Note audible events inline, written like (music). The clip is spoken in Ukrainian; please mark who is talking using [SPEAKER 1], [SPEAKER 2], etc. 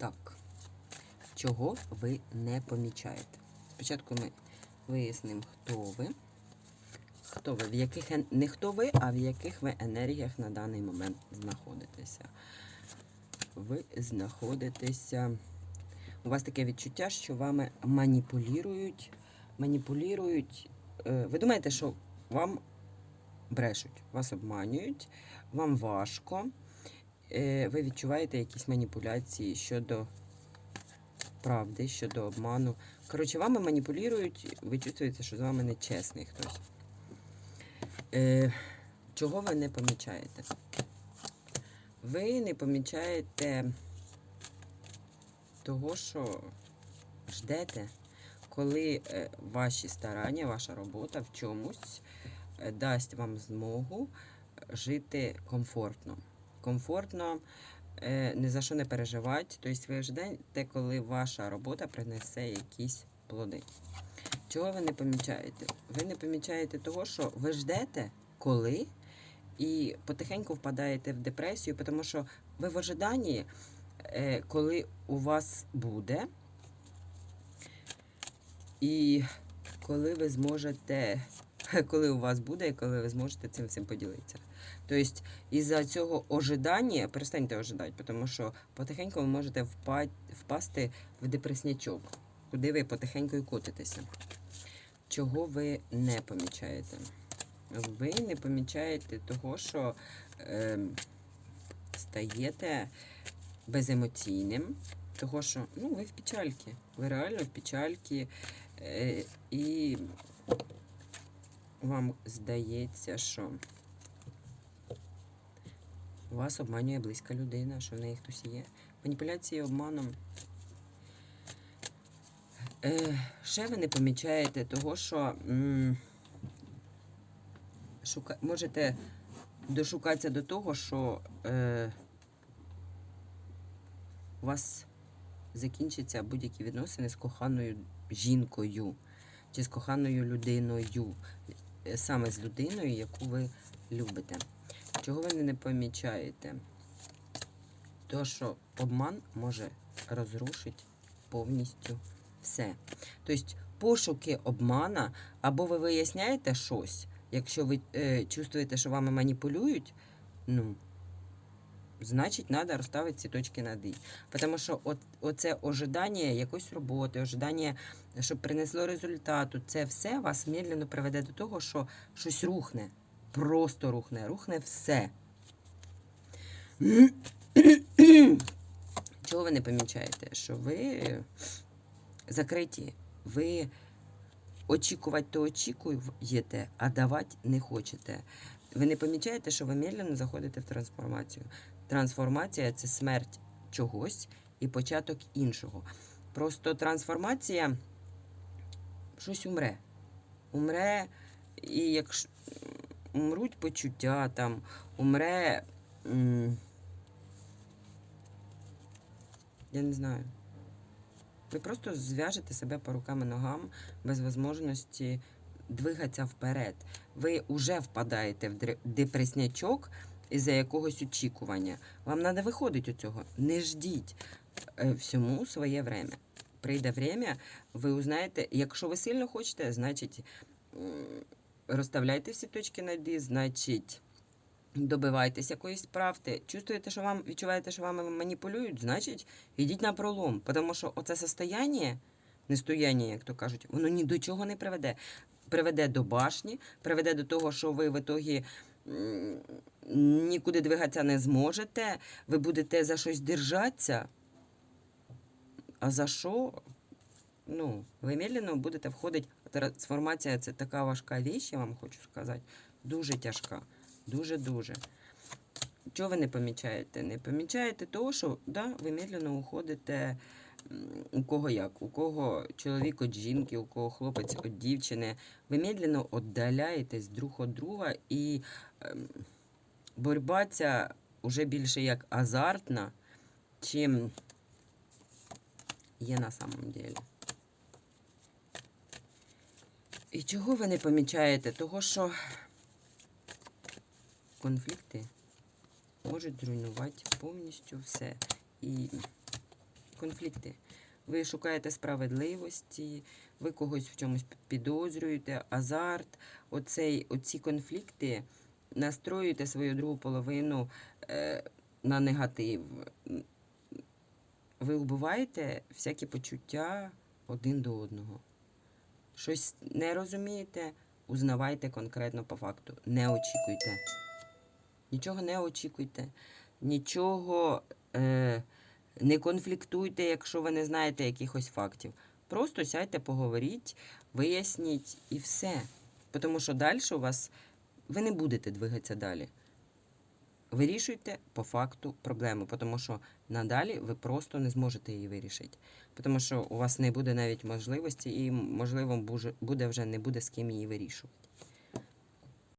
[SPEAKER 1] Так. Чого ви не помічаєте? Спочатку ми вияснимо, хто ви. Хто ви, в яких не хто ви, а в яких ви енергіях на даний момент знаходитеся. Ви знаходитеся. У вас таке відчуття, що вами маніпулюють. Маніпулюють. Е, Ви думаєте, що вам брешуть, вас обманюють, вам важко. Е, Ви відчуваєте якісь маніпуляції щодо правди, щодо обману. Коротше, вами маніпулюють, ви чувствуєте, що з вами нечесний хтось. Е, чого ви не помічаєте? Ви не помічаєте того, що ждете, коли е, ваші старання, ваша робота в чомусь дасть вам змогу жити комфортно. Комфортно, е, ні за що не переживати. Тобто ви ждете, коли ваша робота принесе якісь плоди. Чого ви не помічаєте? Ви не помічаєте того, що ви ждете, коли, і потихеньку впадаєте в депресію, тому що ви в ожиданні, е, коли у вас буде, і коли ви зможете, (laughs) коли у вас буде, і коли ви зможете цим всім поділитися. Тобто, із-за цього ожидання, перестаньте ожидати, тому що потихеньку ви можете впасти в депреснячок, куди ви потихеньку і котитеся. Чого ви не помічаєте? Ви не помічаєте того, що е, стаєте беземоційним, того, що ну, ви в печальці, ви реально в печальці, е, і вам здається, що вас обманює близька людина, що в неї хтось є. Маніпуляції обманом. Е, ще ви не помічаєте того, що м, шука, можете дошукатися до того, що е, у вас закінчаться будь-які відносини з коханою жінкою чи з коханою людиною, е, саме з людиною, яку ви любите. Чого ви не помічаєте? То, що обман може розрушити повністю все. Тобто пошуки обмана, або ви виясняєте щось, якщо ви е, чувствуєте, що вами маніпулюють, ну, значить, треба розставити ці точки над «і». Тому що от, оце ожидання якоїсь роботи, ожидання, щоб принесло результату, це все вас медленно приведе до того, що щось рухне. Просто рухне, рухне все. Чого ви не помічаєте? Що ви закриті, ви очікувати то очікуєте, а давати не хочете. Ви не помічаєте, що ви медленно заходите в трансформацію. Трансформація це смерть чогось і початок іншого. Просто трансформація щось умре. Умре, і якщо умруть почуття, там, умре. Я не знаю. Ви просто зв'яжете себе по рукам і ногам без можливості двигатися вперед. Ви вже впадаєте в депреснячок із-за якогось очікування. Вам треба виходити у цього. Не ждіть Е, всьому своє время. Прийде время, ви узнаєте, якщо ви сильно хочете, значить розставляйте всі точки над «і», значить. Добивайтесь якоїсь правди. Чувствуєте, що вам відчуваєте, що вами маніпулюють, значить, йдіть на пролом. Тому що оце состояння, нестояння, як то кажуть, воно ні до чого не приведе. Приведе до башні, приведе до того, що ви в ітогі нікуди двигатися не зможете, ви будете за щось держатися. А за що? Ну, ви медленно будете входити. Трансформація це така важка річ, я вам хочу сказати. Дуже тяжка. Дуже-дуже. Чого ви не помічаєте? Не помічаєте того, що да, ви медленно уходите. У кого як? У кого чоловік від жінки, у кого хлопець від дівчини. Ви медленно віддаляєтесь друг від друга, і ем, боротьба ця вже більше як азартна, чим є на самом деле. І чого ви не помічаєте? Того, що конфлікти можуть зруйнувати повністю все. І конфлікти. Ви шукаєте справедливості, ви когось в чомусь підозрюєте, азарт. Оцей, оці конфлікти настроюєте свою другу половину е, на негатив. Ви вбиваєте всякі почуття один до одного. Щось не розумієте, узнавайте конкретно по факту. Не очікуйте. Нічого не очікуйте. Нічого е, не конфліктуйте, якщо ви не знаєте якихось фактів. Просто сядьте, поговоріть, виясніть і все. Тому що далі у вас ви не будете двигатися далі. Вирішуйте по факту проблему, тому що надалі ви просто не зможете її вирішити. Тому що у вас не буде навіть можливості, і, можливо, буде вже не буде з ким її вирішувати.